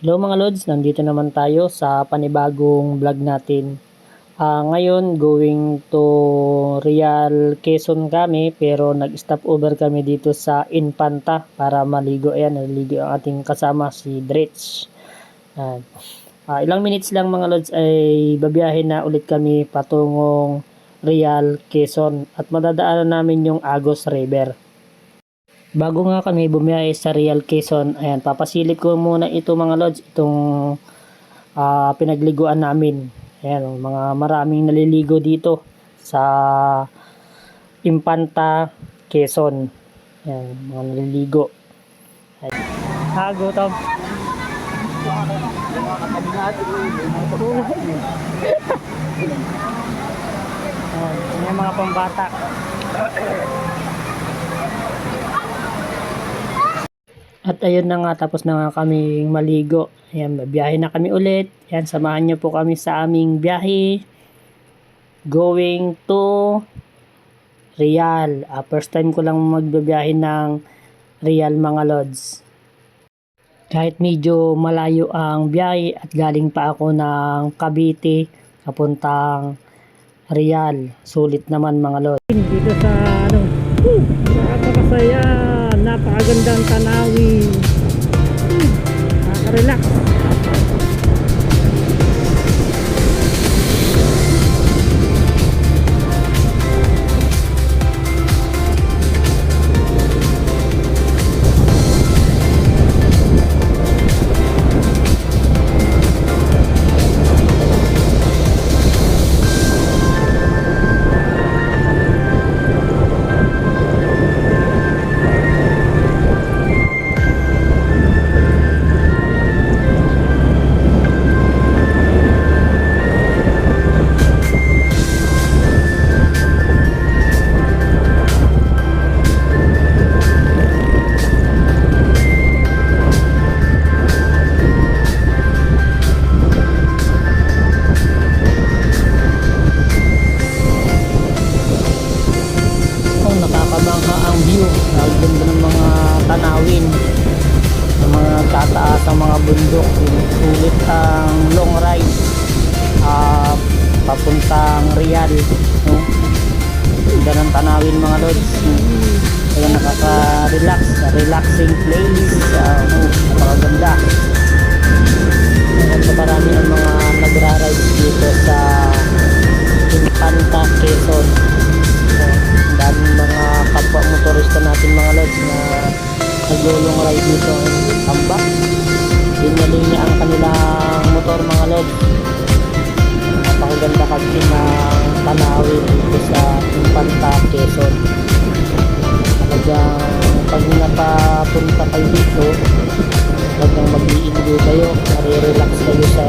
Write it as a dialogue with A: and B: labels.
A: Hello mga Lods, nandito naman tayo sa panibagong vlog natin. Ah, ngayon, going to Real Quezon kami pero nag-stop over kami dito sa Infanta para maligo. Ayan, naliligo ang ating kasama si Dretch. Ayan. Ah, ilang minutes lang mga Lods ay babiyahin na ulit kami patungong Real Quezon at madadaanan namin yung Agos River. Bago nga kami bumiyahe sa Real Quezon, ayan, papasilip ko muna ito mga lods, itong ah, pinagliguan namin. Ayan, mga maraming naliligo dito sa Impanta, Quezon. Ayan, mga naliligo. Ayan. Ah, gutom. Ayan, mga pambata. At ayun na nga, tapos na nga kami maligo. Ayan, biyahe na kami ulit. Ayan, samahan niyo po kami sa aming biyahe. Going to Real. Ah, first time ko lang magbabiyahe ng Real mga lods. Kahit medyo malayo ang biyahe at galing pa ako ng Cavite papuntang Real. Sulit naman mga lods. Dito sa ano, Woo! Napakagandang tanawin! Hmm, Nakaka-relax! Nakakabangha ang view. Ang ganda ng mga tanawin. Ng mga tataas ang mga bundok. Sulit ang long ride. Ah, papuntang Real. No? Ganda ng tanawin mga lods. Kaya nakaka-relax. Relaxing place. Uh, no? Motorista natin mga lods na naglulong ride dito ang tambak. Linya-linya ang kanilang motor mga lods. Napakaganda kasi ng tanawin dito sa Infanta, Quezon. Talagang pag napapunta kayo dito, talagang mag-i-enjoy kayo, nare-relax kayo sa